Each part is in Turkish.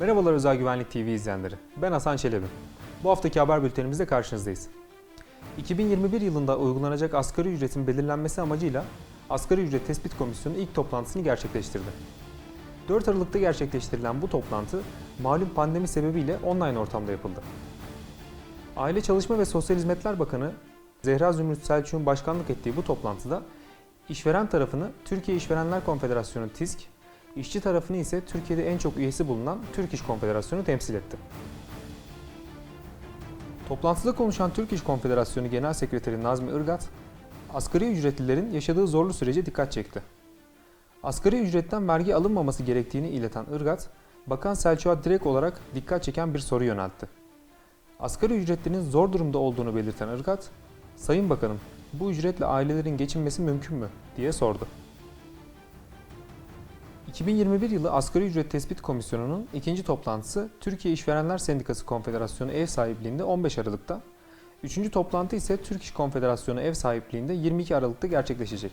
Merhabalar Özel Güvenlik TV izleyenleri. Ben Hasan Çelebi. Bu haftaki haber bültenimizde karşınızdayız. 2021 yılında uygulanacak asgari ücretin belirlenmesi amacıyla Asgari Ücret Tespit Komisyonu ilk toplantısını gerçekleştirdi. 4 Aralık'ta gerçekleştirilen bu toplantı malum pandemi sebebiyle online ortamda yapıldı. Aile Çalışma ve Sosyal Hizmetler Bakanı Zehra Zümrüt Selçuk'un başkanlık ettiği bu toplantıda işveren tarafını Türkiye İşverenler Konfederasyonu TİSK, işçi tarafını ise Türkiye'de en çok üyesi bulunan Türk İş Konfederasyonu temsil etti. Toplantıda konuşan Türk İş Konfederasyonu Genel Sekreteri Nazmi Irgat, asgari ücretlilerin yaşadığı zorlu sürece dikkat çekti. Asgari ücretten vergi alınmaması gerektiğini ileten Irgat, Bakan Selçuk'a direkt olarak dikkat çeken bir soru yöneltti. Asgari ücretlinin zor durumda olduğunu belirten Irgat, Sayın Bakanım, bu ücretle ailelerin geçinmesi mümkün mü? diye sordu. 2021 yılı Asgari Ücret Tespit Komisyonu'nun ikinci toplantısı Türkiye İşverenler Sendikası Konfederasyonu ev sahipliğinde 15 Aralık'ta, üçüncü toplantı ise Türk İş Konfederasyonu ev sahipliğinde 22 Aralık'ta gerçekleşecek.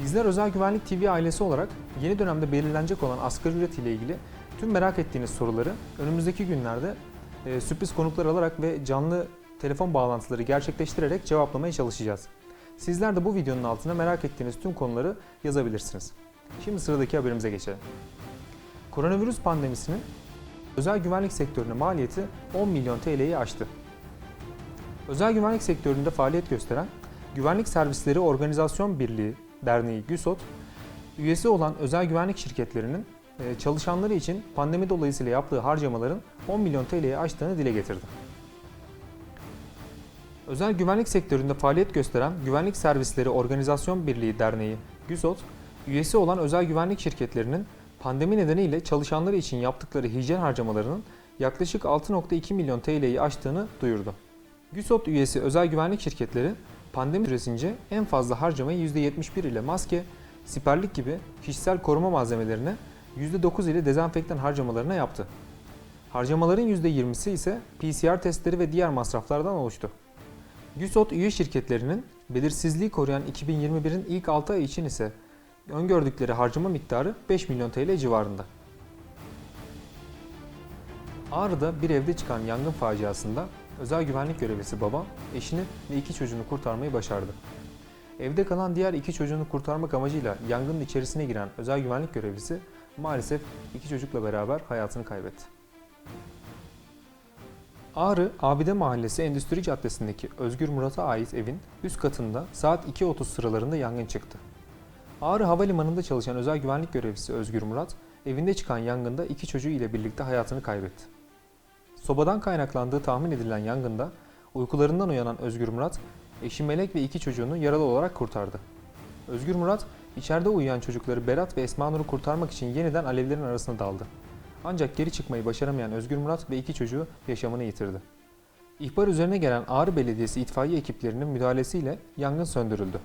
Bizler Özel Güvenlik TV ailesi olarak yeni dönemde belirlenecek olan asgari ücret ile ilgili tüm merak ettiğiniz soruları önümüzdeki günlerde e, sürpriz konuklar alarak ve canlı telefon bağlantıları gerçekleştirerek cevaplamaya çalışacağız. Sizler de bu videonun altına merak ettiğiniz tüm konuları yazabilirsiniz. Şimdi sıradaki haberimize geçelim. Koronavirüs pandemisinin özel güvenlik sektörüne maliyeti 10 milyon TL'yi aştı. Özel güvenlik sektöründe faaliyet gösteren Güvenlik Servisleri Organizasyon Birliği Derneği GÜSOT, üyesi olan özel güvenlik şirketlerinin e, çalışanları için pandemi dolayısıyla yaptığı harcamaların 10 milyon TL'yi aştığını dile getirdi. Özel güvenlik sektöründe faaliyet gösteren Güvenlik Servisleri Organizasyon Birliği Derneği GÜSOT, üyesi olan özel güvenlik şirketlerinin pandemi nedeniyle çalışanları için yaptıkları hijyen harcamalarının yaklaşık 6.2 milyon TL'yi aştığını duyurdu. GÜSOT üyesi özel güvenlik şirketleri pandemi süresince en fazla harcamayı %71 ile maske, siperlik gibi kişisel koruma malzemelerine, %9 ile dezenfektan harcamalarına yaptı. Harcamaların %20'si ise PCR testleri ve diğer masraflardan oluştu. GÜSOT üye şirketlerinin belirsizliği koruyan 2021'in ilk 6 ay için ise öngördükleri harcama miktarı 5 milyon TL civarında. Ağrı'da bir evde çıkan yangın faciasında özel güvenlik görevlisi baba eşini ve iki çocuğunu kurtarmayı başardı. Evde kalan diğer iki çocuğunu kurtarmak amacıyla yangının içerisine giren özel güvenlik görevlisi maalesef iki çocukla beraber hayatını kaybetti. Ağrı, Abide Mahallesi Endüstri Caddesi'ndeki Özgür Murat'a ait evin üst katında saat 2.30 sıralarında yangın çıktı. Ağrı Havalimanı'nda çalışan özel güvenlik görevlisi Özgür Murat, evinde çıkan yangında iki çocuğu ile birlikte hayatını kaybetti. Sobadan kaynaklandığı tahmin edilen yangında uykularından uyanan Özgür Murat, eşi Melek ve iki çocuğunu yaralı olarak kurtardı. Özgür Murat, içeride uyuyan çocukları Berat ve Esma Nur'u kurtarmak için yeniden alevlerin arasına daldı. Ancak geri çıkmayı başaramayan Özgür Murat ve iki çocuğu yaşamını yitirdi. İhbar üzerine gelen Ağrı Belediyesi itfaiye ekiplerinin müdahalesiyle yangın söndürüldü.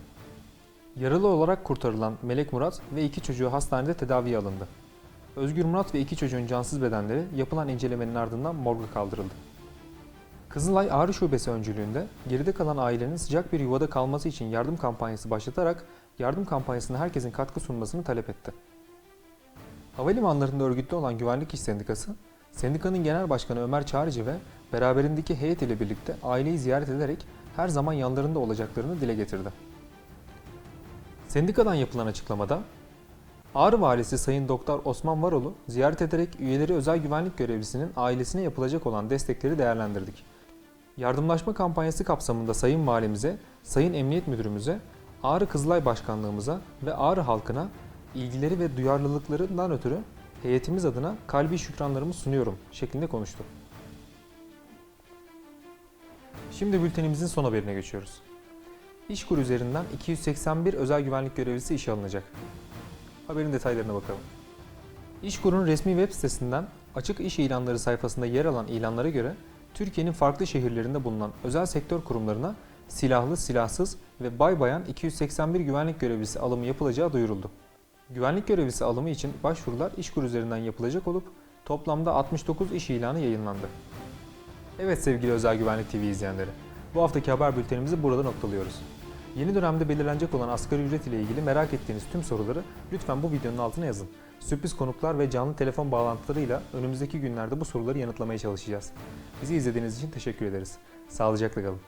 Yaralı olarak kurtarılan Melek Murat ve iki çocuğu hastanede tedaviye alındı. Özgür Murat ve iki çocuğun cansız bedenleri yapılan incelemenin ardından morga kaldırıldı. Kızılay Ağrı Şubesi öncülüğünde geride kalan ailenin sıcak bir yuvada kalması için yardım kampanyası başlatarak yardım kampanyasına herkesin katkı sunmasını talep etti. Havalimanlarında örgütlü olan Güvenlik İş Sendikası, sendikanın genel başkanı Ömer Çağrıcı ve beraberindeki heyet ile birlikte aileyi ziyaret ederek her zaman yanlarında olacaklarını dile getirdi. Sendikadan yapılan açıklamada, Ağrı Valisi Sayın Doktor Osman Varolu ziyaret ederek üyeleri özel güvenlik görevlisinin ailesine yapılacak olan destekleri değerlendirdik. Yardımlaşma kampanyası kapsamında Sayın Valimize, Sayın Emniyet Müdürümüze, Ağrı Kızılay Başkanlığımıza ve Ağrı halkına ilgileri ve duyarlılıklarından ötürü heyetimiz adına kalbi şükranlarımı sunuyorum şeklinde konuştu. Şimdi bültenimizin son haberine geçiyoruz. İşkur üzerinden 281 özel güvenlik görevlisi işe alınacak. Haberin detaylarına bakalım. İşkur'un resmi web sitesinden açık iş ilanları sayfasında yer alan ilanlara göre Türkiye'nin farklı şehirlerinde bulunan özel sektör kurumlarına silahlı, silahsız ve bay bayan 281 güvenlik görevlisi alımı yapılacağı duyuruldu. Güvenlik görevlisi alımı için başvurular İşkur üzerinden yapılacak olup toplamda 69 iş ilanı yayınlandı. Evet sevgili Özel Güvenlik TV izleyenleri, bu haftaki haber bültenimizi burada noktalıyoruz. Yeni dönemde belirlenecek olan asgari ücret ile ilgili merak ettiğiniz tüm soruları lütfen bu videonun altına yazın. Sürpriz konuklar ve canlı telefon bağlantılarıyla önümüzdeki günlerde bu soruları yanıtlamaya çalışacağız. Bizi izlediğiniz için teşekkür ederiz. Sağlıcakla kalın.